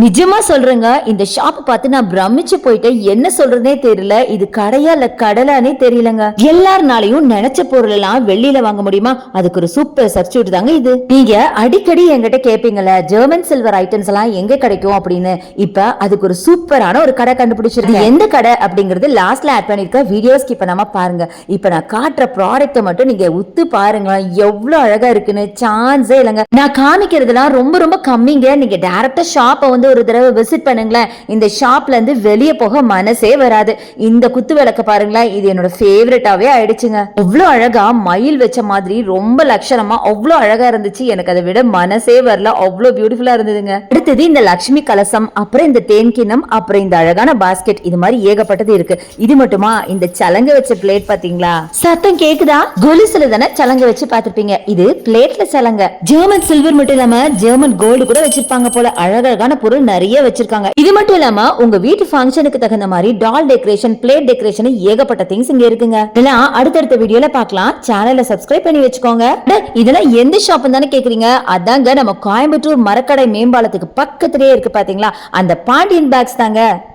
நிஜமா சொல்றேங்க இந்த ஷாப் பார்த்து நான் பிரமிச்சு போயிட்டேன் என்ன சொல்றதே தெரியல இது கடையா இல்ல கடலானே தெரியலங்க. எல்லாருனாலையும் நினைச்ச பொருள் எல்லாம் வெளியில வாங்க முடியுமா? அதுக்கு ஒரு சூப்பர் சப்ஸ்டியூட் தாங்க இது. நீங்க அடிக்கடி என்கிட்ட கேப்பீங்கல்ல ஜெர்மன் சில்வர் ஐட்டம்ஸ் எல்லாம் எங்க கிடைக்கும் அப்படின்னு. இப்ப அதுக்கு ஒரு சூப்பரான ஒரு கடை கண்டுபிடிச்சிருக்கேன். எந்த கடை அப்படிங்கறது லாஸ்ட்ல ஆட் பண்ணிருக்க வீடியோஸ் இப்ப நம்ம பாருங்க. இப்ப நான் காட்டுற ப்ராடக்ட்டை மட்டும் நீங்க உத்து பாருங்க எவ்வளவு அழகா இருக்குன்னு சான்ஸே இல்லைங்க. நான் காமிக்கிறதுலாம் ரொம்ப ரொம்ப கம்மிங்க. நீங்க டேரக்டா ஷாப்பை வந்து ஒரு தடவை விசிட் பண்ணுங்களேன். இந்த ஷாப்ல இருந்து வெளியே போக மனசே வராது. இந்த குத்து விளக்க பாருங்களேன். இது என்னோட ஃபேவரட்டாவே ஆயிடுச்சுங்க. அவ்வளோ அழகா மயில் வச்ச மாதிரி ரொம்ப லட்சணமா அவ்வளோ அழகா இருந்துச்சு. எனக்கு அதை விட மனசே வரல. அவ்வளோ பியூட்டிஃபுல்லா இருந்ததுங்க. அடுத்தது இந்த லக்ஷ்மி கலசம் அப்புறம் இந்த தேன்கிண்ணம் அப்புறம் இந்த அழகான பாஸ்கெட் இது மாதிரி ஏகப்பட்டது இருக்கு. இது மட்டுமா? இந்த சலங்க வச்ச பிளேட் பாத்தீங்களா? சத்தம் கேக்குதா? கொலுசுல தானே சலங்க வச்சு பாத்திருப்பீங்க இது பிளேட்ல சலங்க. ஜெர்மன் சில்வர் மட்டும் இல்லாம ஜெர்மன் கோல்டு கூட வச்சிருப்பாங்க போல. அழகழகான பொருள் நிறைய வச்சிருக்காங்க. இது மட்டும் இல்லாம உங்க வீட்டு ஃபங்க்ஷனுக்கு தகுந்த மாதிரி டால் டெக்கரேஷன் பிளேட் டெக்கரேஷன் ஏகப்பட்ட திங்ஸ் இங்க இருக்குங்க. இதெல்லாம் அடுத்தடுத்த வீடியோல பாக்கலாம் சேனலை சப்ஸ்கிரைப் பண்ணி வச்சுக்கோங்க. இதெல்லாம் எந்த ஷாப் தானே கேக்குறீங்க? அதாங்க நம்ம கோயம்புத்தூர் மரக்கடை மேம்பாலத்துக்கு பக்கத்திலேயே இருக்கு பாத்தீங்களா? அந்த பாண்டியன் பேக்ஸ் தாங்க.